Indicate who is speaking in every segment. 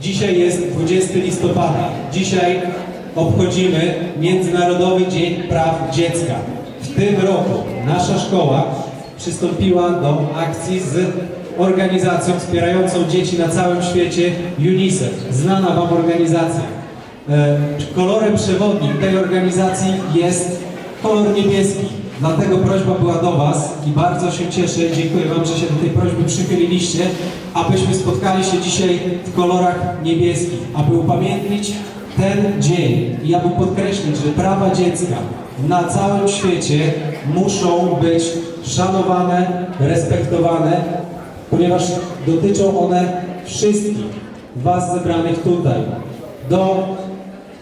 Speaker 1: Dzisiaj jest 20 listopada. Dzisiaj obchodzimy Międzynarodowy Dzień Praw Dziecka. W tym roku nasza szkoła przystąpiła do akcji z organizacją wspierającą dzieci na całym świecie UNICEF. Znana Wam organizacja. E, Kolorem przewodnim tej organizacji jest kolor niebieski. Dlatego prośba była do Was i bardzo się cieszę i dziękuję Wam, że się do tej prośby przychyliliście, abyśmy spotkali się dzisiaj w kolorach niebieskich, aby upamiętnić ten dzień i aby podkreślić, że prawa dziecka na całym świecie muszą być szanowane, respektowane, ponieważ dotyczą one wszystkich Was zebranych tutaj. Do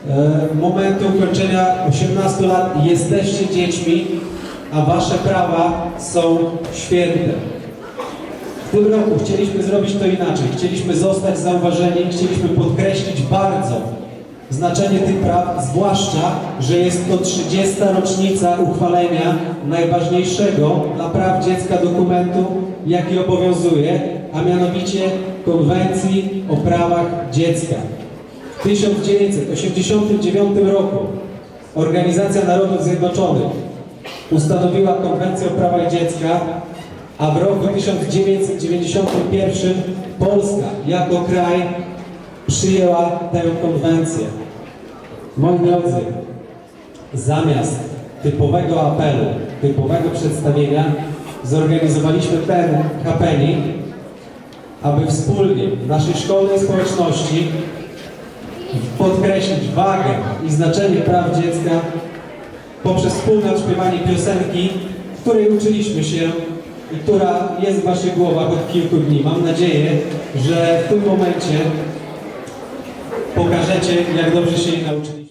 Speaker 1: e, momentu ukończenia 18 lat jesteście dziećmi, a wasze prawa są święte. W tym roku chcieliśmy zrobić to inaczej. Chcieliśmy zostać zauważeni, chcieliśmy podkreślić bardzo znaczenie tych praw, zwłaszcza, że jest to 30. rocznica uchwalenia najważniejszego dla praw dziecka dokumentu, jaki obowiązuje, a mianowicie Konwencji o prawach dziecka. W 1989 roku Organizacja Narodów Zjednoczonych ustanowiła Konwencję o prawach dziecka, a w roku 1991 Polska jako kraj przyjęła tę konwencję. Moi drodzy, zamiast typowego apelu, typowego przedstawienia, zorganizowaliśmy ten happening, aby wspólnie w naszej szkolnej społeczności podkreślić wagę i znaczenie praw dziecka poprzez wspólne odśpiewanie piosenki, której uczyliśmy się i która jest w Waszych głowach od kilku dni. Mam nadzieję, że w tym momencie pokażecie, jak dobrze się jej nauczyliście.